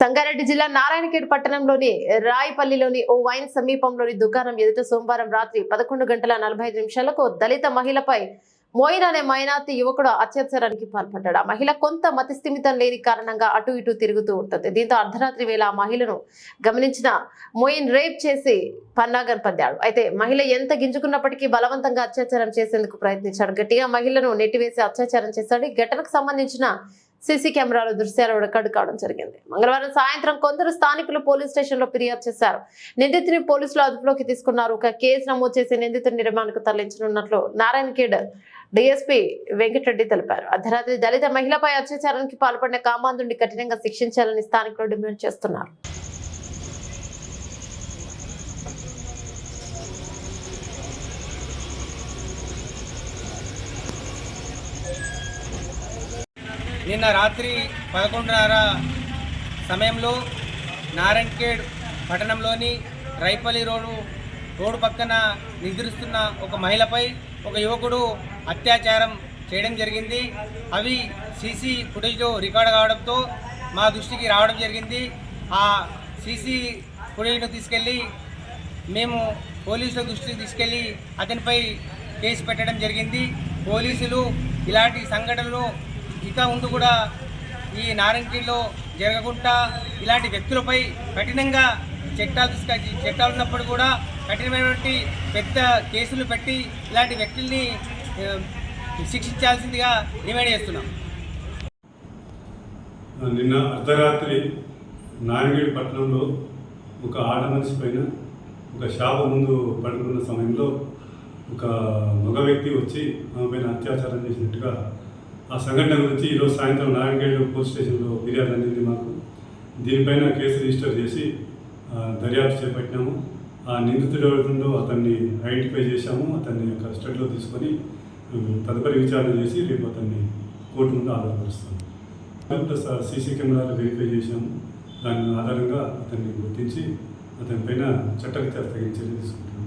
సంగారెడ్డి జిల్లా నారాయణఖేడ్ పట్టణంలోని రాయిపల్లిలోని ఓ వైన్ సమీపంలోని దుకాణం ఎదుట సోమవారం రాత్రి పదకొండు గంటల నలభై ఐదు నిమిషాలకు దళిత మహిళపై మోయిన్ అనే మైనార్టీ యువకుడు అత్యాచారానికి పాల్పడ్డాడు. ఆ మహిళ కొంత మతిస్థిమితం లేని కారణంగా అటు ఇటు తిరుగుతూ ఉంటుంది. దీంతో అర్ధరాత్రి వేళ ఆ మహిళను గమనించిన మోయిన్ రేప్ చేసి పన్నాగం పొందాడు. అయితే మహిళ ఎంత గింజుకున్నప్పటికీ బలవంతంగా అత్యాచారం చేసేందుకు ప్రయత్నించాడు. గట్టిగా మహిళను నెట్టివేసి అత్యాచారం చేశాడు. ఈ ఘటనకు సంబంధించిన సీసీ కెమెరాల దృశ్యాలు రికార్డు కావడం జరిగింది. మంగళవారం సాయంత్రం కొందరు స్థానికులు పోలీస్ స్టేషన్లో ఫిర్యాదు చేశారు. నిందితుని పోలీసులు అదుపులోకి తీసుకున్నారు. ఒక కేసు నమోదు చేసి నిందితుని నిర్మాణకు తరలించనున్నట్లు నారాయణ కేడ్ డిఎస్పీ వెంకటరెడ్డి తెలిపారు. అర్ధరాత్రి దళిత మహిళపై అత్యాచారానికి పాల్పడిన కామాంధుడిని కఠినంగా శిక్షించాలని స్థానికులు డిమాండ్ చేస్తున్నారు. నిన్న రాత్రి పదకొండున్నర సమయంలో నారాయణఖేడ్ పట్టణంలోని రైపల్లి రోడ్డు రోడ్డు పక్కన నిద్రిస్తున్న ఒక మహిళపై ఒక యువకుడు అత్యాచారం చేయడం జరిగింది. అవి సీసీ ఫుటేజ్లో రికార్డ్ కావడంతో మా దృష్టికి రావడం జరిగింది. ఆ సీసీ ఫుటేజ్ను తీసుకెళ్ళి మేము పోలీసుల దృష్టికి తీసుకెళ్ళి అతనిపై కేసు పెట్టడం జరిగింది. పోలీసులు ఇలాంటి సంఘటనలు ఇక ముందు కూడా ఈ నారంగిలో జరగకుండా ఇలాంటి వ్యక్తులపై కఠినంగా చట్టాలు తీసుకొచ్చి చట్టాలు ఉన్నప్పుడు కూడా కఠినమైనటువంటి పెద్ద కేసులు పెట్టి ఇలాంటి వ్యక్తుల్ని శిక్షించాల్సిందిగా డిమాండ్ చేస్తున్నాం. నిన్న అర్ధరాత్రి నారాయణగఢ్ పట్టణంలో ఒక ఆట మనిషి పైన ఒక షాపు ముందు పడుకున్న సమయంలో ఒక మగ వ్యక్తి వచ్చి ఆమె పైన అత్యాచారం చేసినట్టుగా ఆ సంఘటన గురించి ఈరోజు సాయంత్రం నారాయణగఢ్ పోలీస్ స్టేషన్లో ఫిర్యాదు అందింది మాకు. దీనిపైన కేసు రిజిస్టర్ చేసి దర్యాప్తు చేపట్టినాము. ఆ నిందితుడు ఎవరుందో అతన్ని ఐడెంటిఫై చేశాము. అతన్ని కస్టడీలో తీసుకొని తదుపరి విచారణ చేసి రేపు అతన్ని కోర్టు ముందు ఆధారపరుస్తాము ప్లస్ సీసీ కెమెరాలు వెరిఫై చేశాము. దాని ఆధారంగా అతన్ని గుర్తించి అతని పైన చట్టరీత్యా తగిన చర్య తీసుకుంటాం